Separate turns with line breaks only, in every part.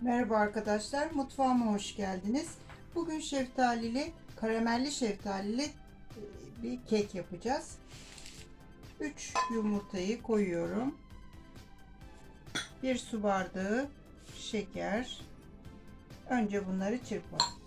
Merhaba arkadaşlar, mutfağıma hoş geldiniz. Bugün şeftalili, karamelli şeftalili e, bir kek yapacağız. 3 yumurtayı koyuyorum. 1 su bardağı şeker. Önce bunları çırpalım.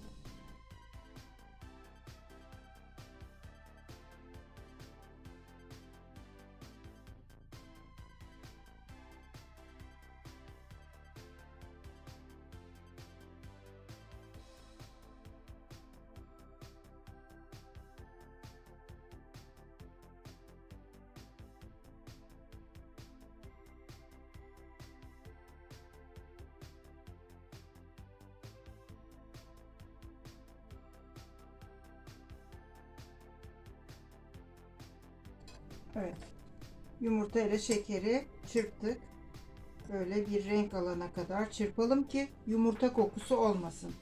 Evet. Yumurta ile şekeri çırptık. Böyle bir renk alana kadar çırpalım ki yumurta kokusu olmasın.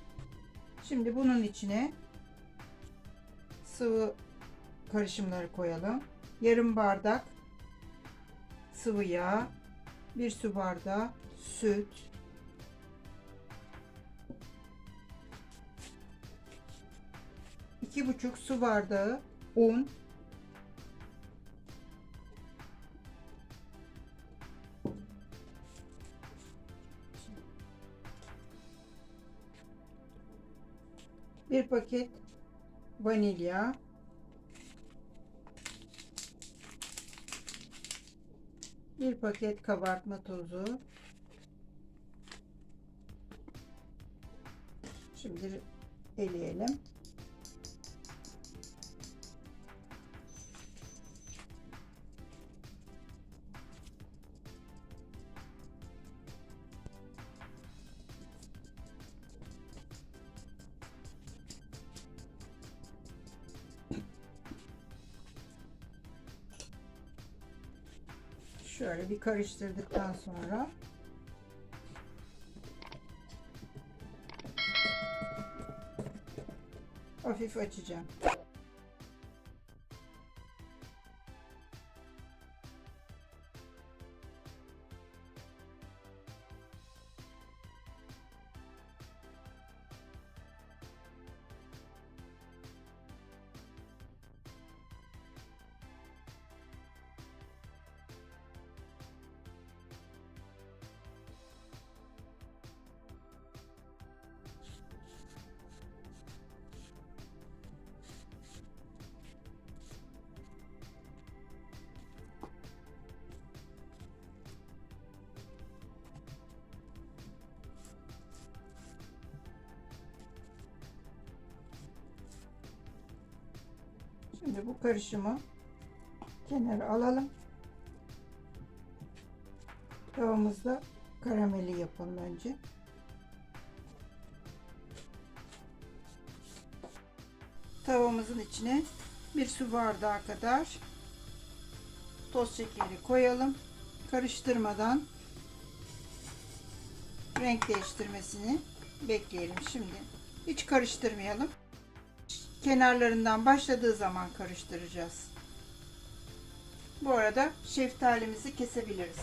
Şimdi bunun içine sıvı karışımları koyalım. Yarım bardak sıvı yağ, bir su bardağı süt, iki buçuk su bardağı un, bir paket vanilya, bir paket kabartma tozu. Şimdi eleyelim. Şöyle bir karıştırdıktan sonra hafif açacağım. Şimdi bu karışımı kenara alalım. Tavamızda karameli yapalım önce. Tavamızın içine bir su bardağı kadar toz şekeri koyalım. Karıştırmadan renk değiştirmesini bekleyelim şimdi. Hiç karıştırmayalım kenarlarından başladığı zaman karıştıracağız. Bu arada şeftalimizi kesebiliriz.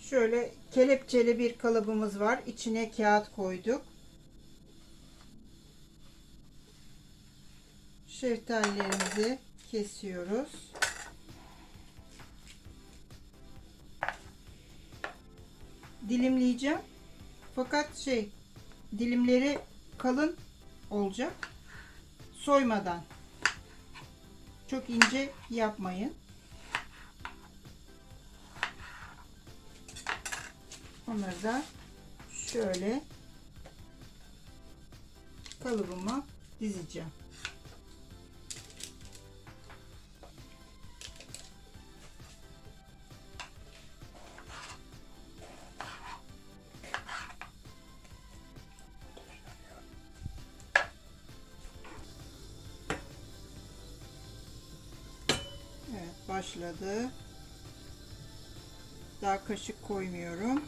Şöyle kelepçeli bir kalıbımız var. İçine kağıt koyduk. Şeftalilerimizi kesiyoruz. Dilimleyeceğim. Fakat şey dilimleri kalın olacak. Soymadan. Çok ince yapmayın. Onları da şöyle kalıbıma dizeceğim. Başladı. Daha kaşık koymuyorum.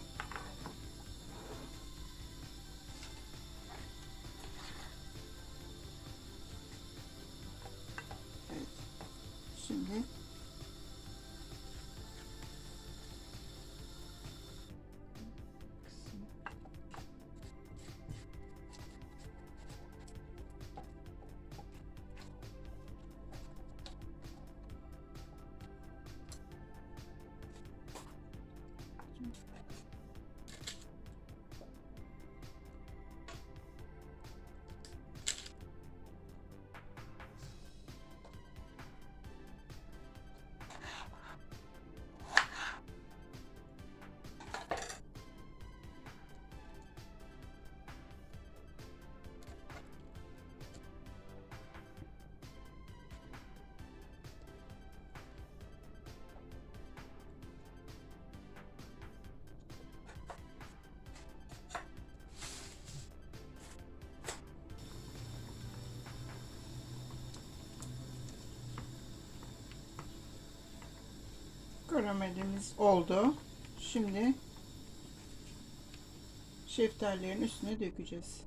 Karamelimiz oldu. Şimdi şeftalilerin üstüne dökeceğiz.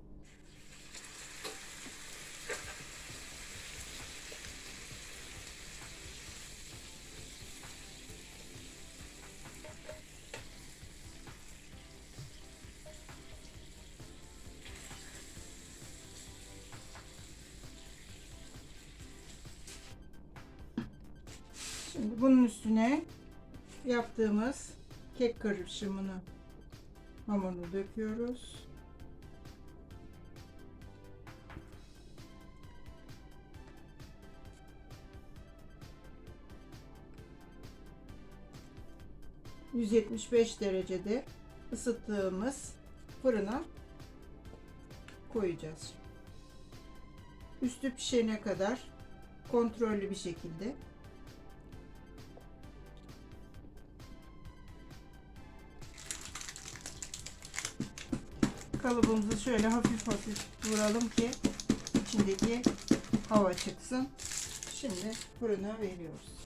Şimdi bunun üstüne yaptığımız kek karışımını hamurunu döküyoruz. ...175 derecede ısıttığımız fırına koyacağız. Üstü pişene kadar kontrollü bir şekilde kalıbımızı şöyle hafif hafif vuralım ki içindeki hava çıksın. Şimdi fırına veriyoruz.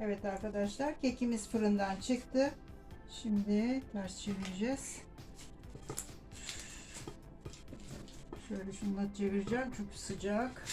Evet arkadaşlar kekimiz fırından çıktı. Şimdi ters çevireceğiz. Şöyle şunla çevireceğim çünkü sıcak.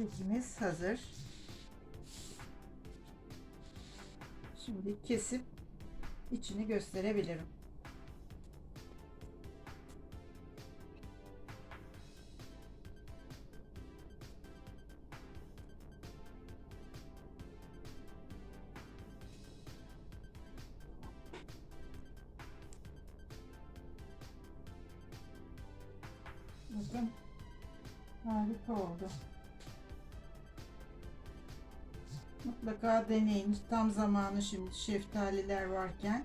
Kekimiz hazır. Şimdi kesip içini gösterebilirim. Bakın harika oldu. Mutlaka deneyin. Tam zamanı şimdi şeftaliler varken.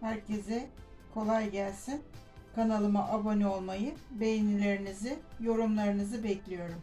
Herkese kolay gelsin. Kanalıma abone olmayı, beğenilerinizi, yorumlarınızı bekliyorum.